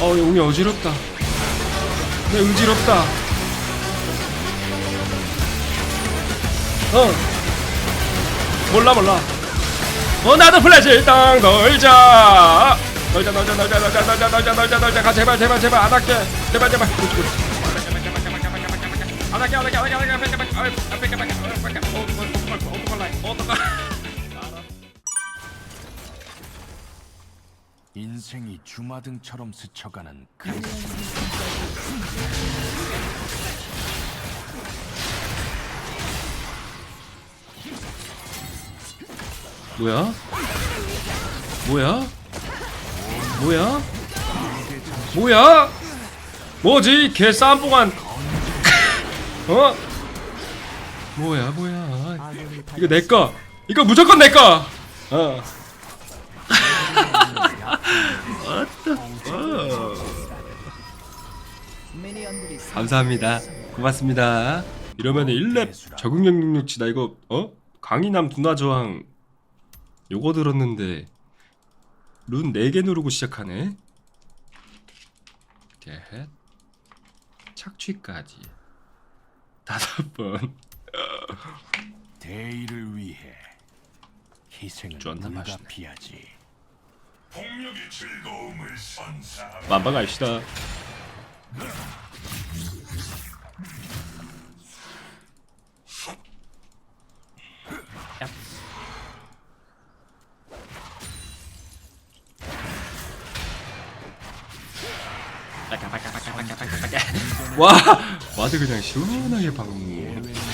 어 용이 어지럽다 내 의지럽다 어 몰라 몰라 어 나도 플래시 땅 놀자 놀자 놀자 놀자 놀자 놀자 놀자 놀자 놀자 가 제발 제발 제발 안 할게 제발 제발 그렇지 그렇지 안 할게 안 할게 안 할게 안 할게 안 할게 안 할게 안 할게 안 할게 안 할게 어떡할래 인생이 주마등처럼 스쳐가는 그 뭐야? 뭐야? 뭐야? 뭐야? 뭐지? 개 쌈뽕한 어? 뭐야 뭐야 이거 내꺼 이거 무조건 내꺼 어 감사합니다 고맙습니다 이러면 1렙 적응력 능력치 나 이거 어? 강인함 두나 저항 요거 들었는데 룬 4개 누르고 시작하네 겟 착취까지 다섯 번 대의를 위해 희생은 존나 맛있네. 불가피하지. 폭력의 즐거움을 선사. 만방 갑시다 와 와드 그냥 시원하게 박는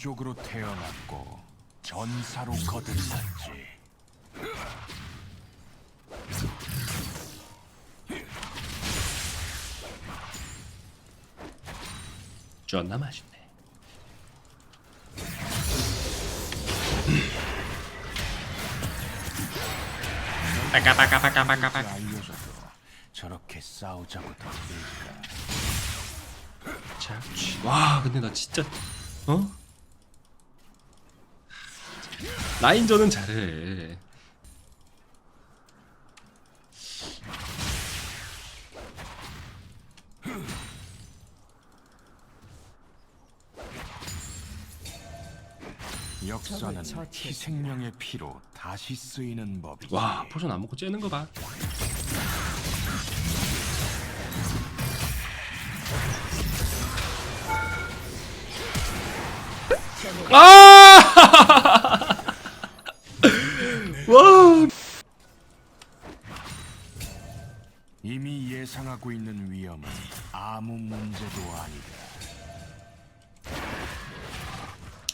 귀족으로 태어났고 전사로 거듭났지. 존나 맛있네 알려줘도 저렇게 싸우자고. 착취 와 근데 나 진짜 어? 라인전은 잘해 역사는 희생명의 피로 다시 쓰이는 법이지. 와 포션 안 먹고 째는 거봐 아! 와! 이미 예상하고 있는 위험은 아무 문제도 아니다.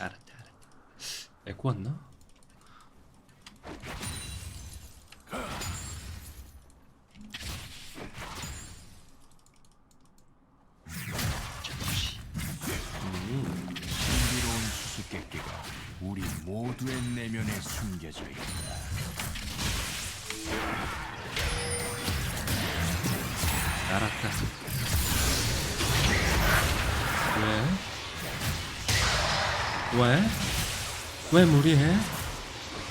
알았다, 알았다. 에코 왔나? 내면에 숨겨져 있다. 알았다. 왜? 왜? 왜 무리해?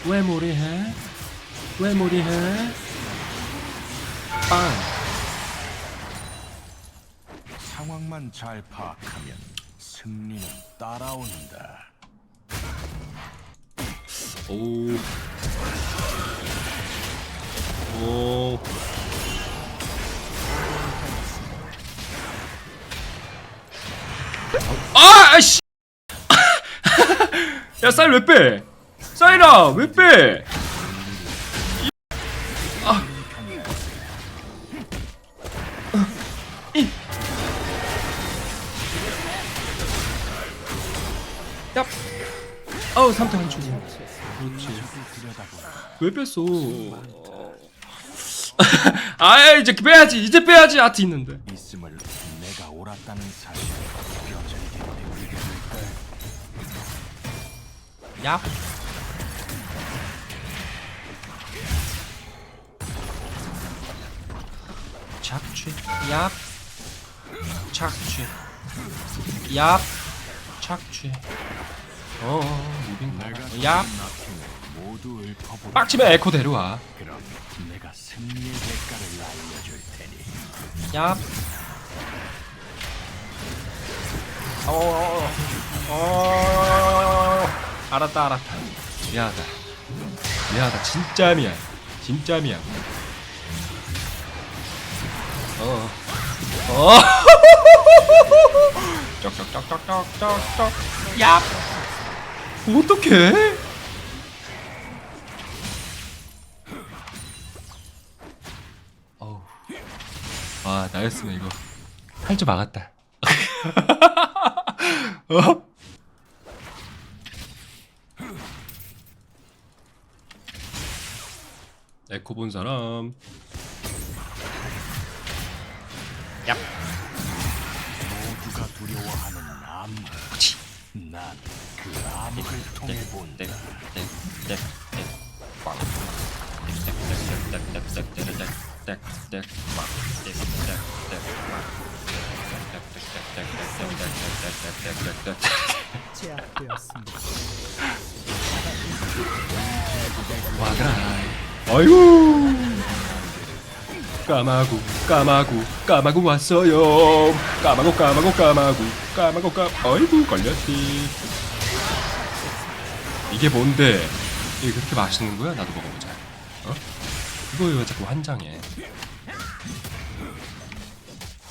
왜 무리해? 왜 무리해? 빵! 상황만 잘 파악하면 승리는 따라온다. 오. 오. 아, 씨. 야, 쌀 왜 빼? 쌀이라 왜 빼? 야. 어우, 3타 한 줄. 왜 뺐어? 아 이제 빼야지. 이제 빼야지. 아트 있는데. 있음을 내가 옳았다는 사실을 될까? 야. 착취. 얍 착취. 얍 착취. 어 무빙 내가 얍 나팀을 모두 읊어보라. 빡치면 에코 데려와. 그럼 내가 승리의 대가를 알려줄 테니. 얍. 어, 어, 알았다 알았다. 미안하다. 미안하다. 진짜 미안. 진짜 미안. 어 어. 쩍쩍쩍쩍쩍쩍쩍. 야 어떡해 아 나였으면 이거 할 줄 막았다 어? 에코 본 사람 얍 모두가 두려워하는 암흑. 난그 암흑을 통해 본다. 어이구 까마구 까마구 까마구 왔어요 까마구 까마구 까마구 까마구 까 어이구 걸렸지 이게 뭔데 이게 그렇게 맛있는 거야 나도 먹어보자 어 이거 왜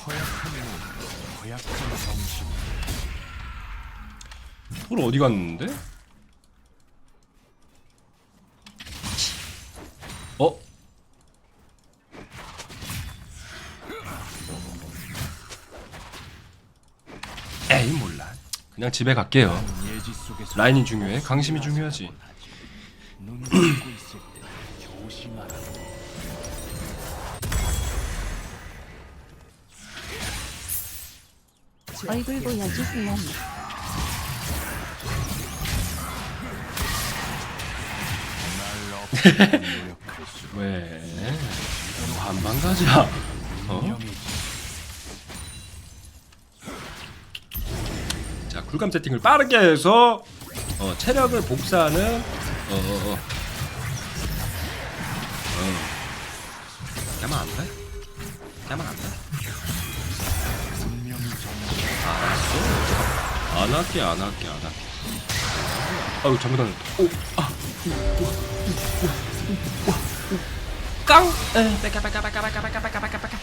허약한 몸, 허약한 정신. 돌 어디 갔는데? 어? 에이 몰라. 그냥 집에 갈게요. 라인이 중요해. 강심이 중요하지 얼굴 없애려고 노력할수록 왜 반반 가자 어? 자 쿨감 세팅을 빠르게 해서 어, 체력을 복사하는 어, 어, 어. 어. 야만 안 돼? 할게 안 할게 안 할게 아유 잘못하네 오, 아. 깡! 에, 빼까 빼까 빼까 빼까 빼까 빼까 빼까 빼까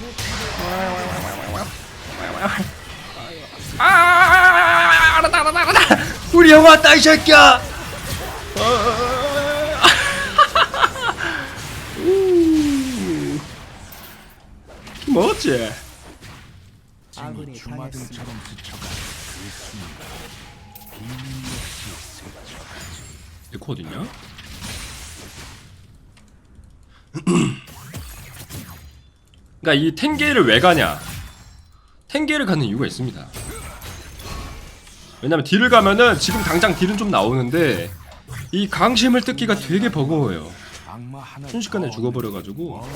아, 알았다 알았다 알았다 우리 형 왔다 이 새끼야 우. 뭐지? 주마등처럼 스쳐가 에코 어딨냐? 그러니까 이 텐게를 왜 가냐? 텐게를 가는 이유가 있습니다. 왜냐면 딜을 가면은 지금 당장 딜은 좀 나오는데 이 강심을 뜯기가 되게 버거워요. 순식간에 더 죽어버려가지고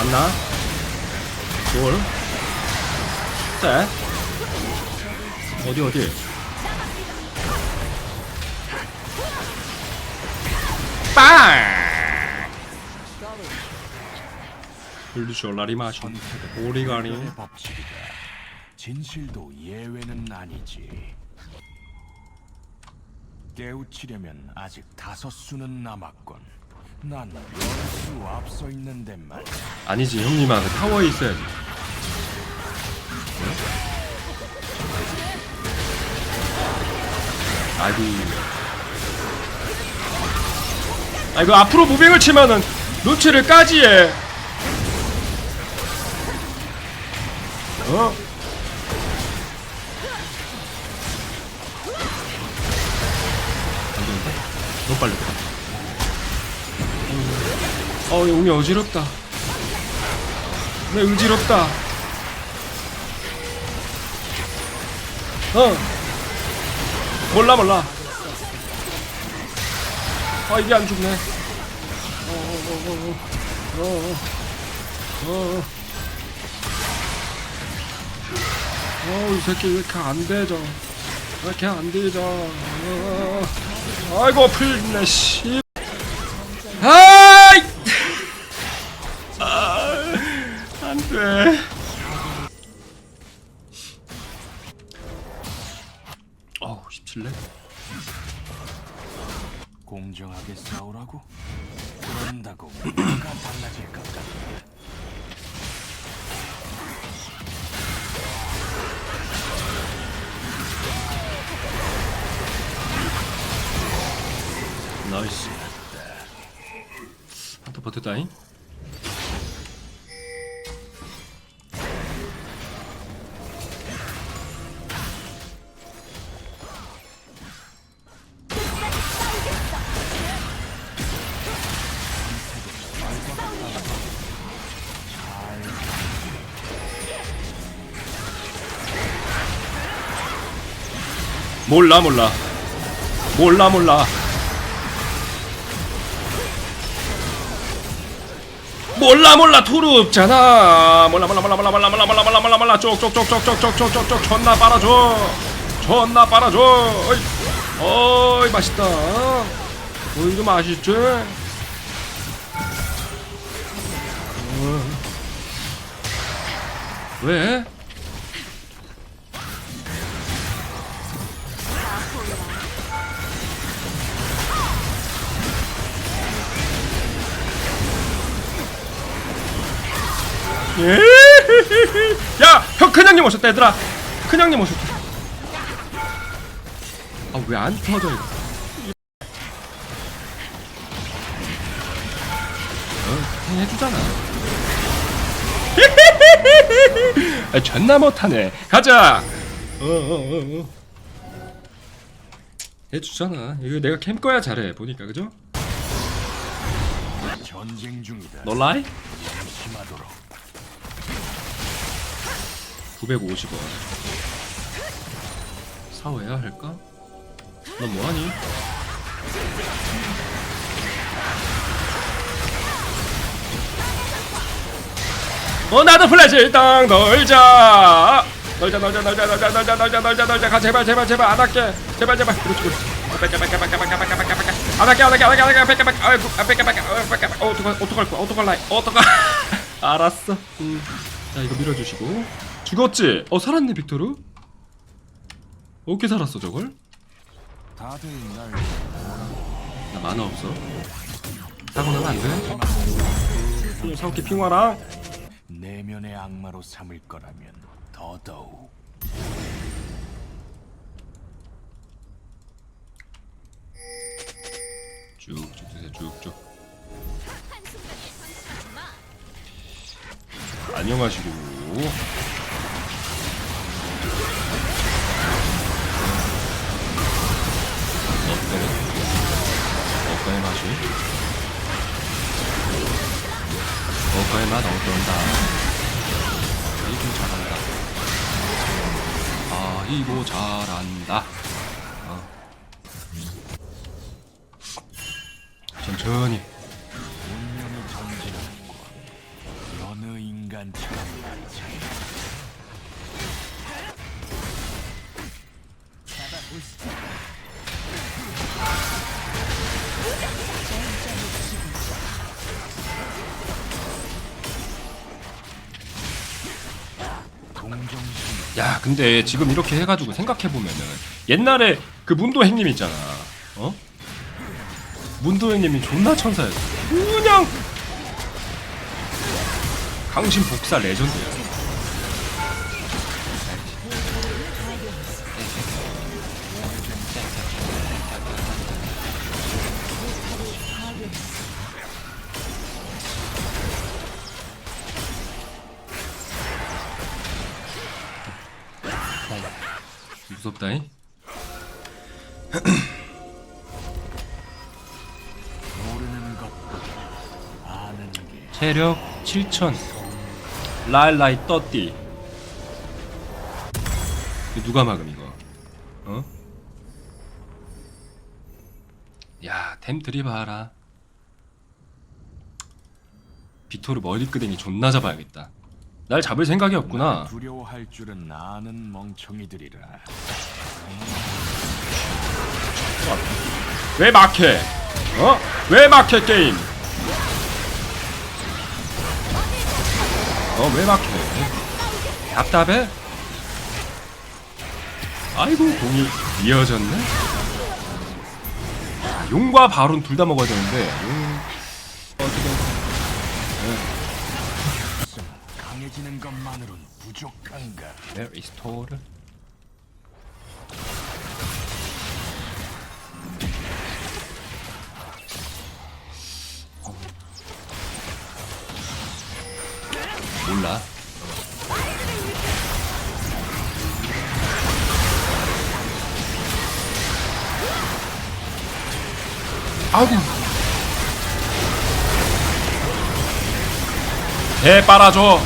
갔나? 돌. 셋. 어디 어디? 빵! 블루쇼라리 마시 오리가리 의 법칙이다. 진실도 예외는 아니지. 깨우치려면 아직 다섯 수는 남았건. 난 열수 앞서 있는데 말. 아니지 형님아 그 타워에 있어야지 아이고 아이고 앞으로 무빙을 치면은 노치를 까지 해 어? 안 되는데? 너무 빨리 가 어, 용이 어지럽다. 내 의지럽다. 어. 몰라 몰라. 아 이게 안 죽네. 어, 어, 어, 어. 어, 이 새끼 왜 이렇게 안 되죠? 왜 이렇게 안 되죠? 어. 아이고 풀리네 씨. 아 돼. 어우, 17렙. 공정하게 싸우라고? 그런다고 뭐가 달라질 것 같아. 나이스. 한타 버텼다잉. 몰라 몰라. 몰라 몰라. 몰라 몰라 투루 없잖아. 몰라 몰라 몰라 몰라 몰라 몰라 몰라 몰라 몰라 몰라. 쪽쪽쪽쪽쪽쪽쪽쪽쪽 존나 빨아줘. 존나 빨아줘. 어이 어이 맛있다. 오이도 맛있지? 어. 왜? 예. 야, 형 큰형님 오셨다 얘들아. 큰형님 오셨다. 아 왜 안 터져 이거? 어, 해주잖아. 아, 존나 못하네. 가자. 어, 어, 어, 어. 해주잖아. 이거 내가 캠 거야 잘해 보니까 그죠? 전쟁 중이다. 너 라이? 950원 사와야 할까? 넌 뭐하니? 어 나도 플래시 땅 놀자 놀자 놀자 놀자 놀자 놀자 놀자 놀자 놀자 가 제발 제발 제발 안 할게 제발 제발 그렇지 그렇지 아, 어, 어 어떡할 거야 어떡할 라이 어떡할 알았어 음. 자 이거 밀어주시고 죽었지? 어 살았네 빅토르 어떻게 살았어 저걸? 다들 날나 만화 없어 사고 나면 안 돼? 사오키 핑화랑 내면의 악마로 삼을 거라면 더더욱. 쭉쭉 드세요 쭉쭉 안녕하시고 어까의 맛이? 어까의 맛? 어떤다. 이거 잘한다. 아 이거 잘한다. 어. 천천히 근데 지금 이렇게 해가지고 생각해보면은 옛날에 그 문도 행님 있잖아. 어? 문도 행님이 존나 천사였어. 그냥 강신 복사 레전드야 체력 7000 라일라이 떠띠 이거 누가 막음 이거 어? 야, 템 들이봐라. 비토르 머리끄댕이 존나 잡아야겠다. 날 잡을 생각이 없구나. 두려워할 줄은 아는 멍청이들이라. 왜 막해? 어? 왜 막해 게임? 어, 왜 막해? 답답해? 아이고, 공이 이어졌네? 야, 용과 바론 둘 다 먹어야 되는데, 용. 어떻게. 강해지는 것만으론 부족한가? 네, 리스토 몰라. 아이고. 개 빨아줘.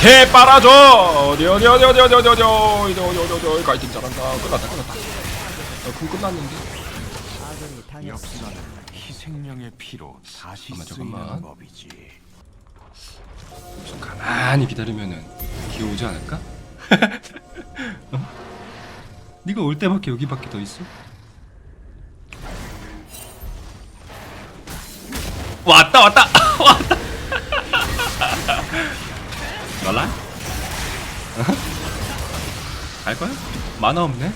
개 빨아줘. 어디 어디 어디 어디 어디 어디 어디 어디 어디 어디 어디 가이팅 잘한다. 끝났다 끝났다. 어, 그 끝났는데. 역사는 희생령의 피로 다시 잠깐만, 쓰이는 잠깐만. 법이지. 좀 가만히 기다리면은 기회 오지 않을까? 어? 네가 올 때밖에 여기밖에 더 있어? 왔다 왔다 왔다. 어? 갈 거야? 만화 없네.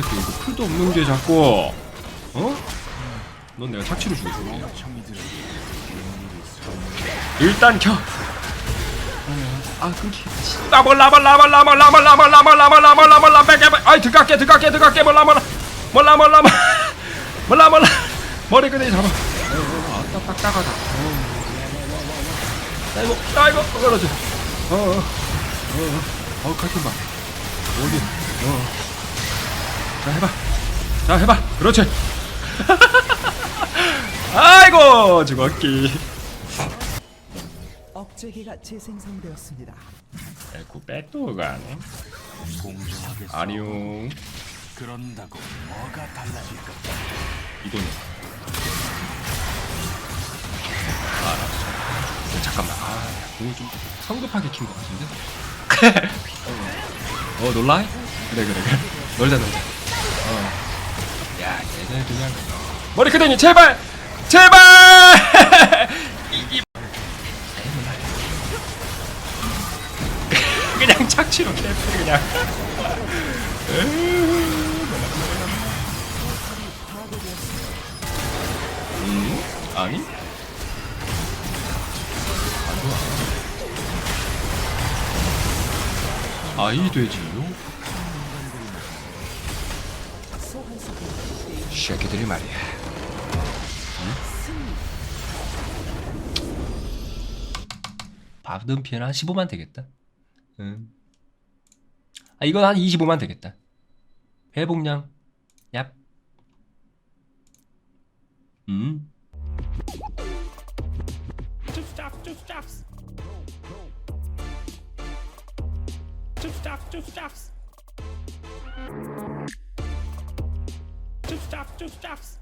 돼. 이거 풀도 없는 게 자꾸. 어? 넌 내가 죽여줘. 멍청이들에게 일단 켜. 아 끊기. 라벌 라벌 라벌 라벌 라벌 라벌 라벌 라벌 라벌 라벌 라벌 라벌 아이 들어갈게 들어갈게 뭘 라벌 뭘 라벌 라벌 뭘 라벌 머리 끄댕이 잡아. 아따 딱딱하다. 아이고 아이고 그렇지. 어어어어 어, 칼춤 봐. 어디? 어. 자 해봐. 자 해봐. 그렇지. 아이고 죽었기. 억제기가 재생성되었습니다. 에쿠. 공정하게 싸워. 아니요. 그런다고 뭐가 달라질까? 이거는. 알았어. 야, 잠깐만. 아, 공을 좀 성급하게 킨 것 같은데. 어, 어 놀라? 그래 그래 그래. 놀자 놀자. 얘네 그냥 머리 크댕이 제발 제발. 이, 이... 그냥 착취로 캐프 그냥. 음? 아니? 아이 돼지요? 쉐끼들이 말이야. 받은 피해는 한 15만 되겠다. 응. 아 이건 한 25만 되겠다. 회복량. 얍. 음. Two staff, two stuffs.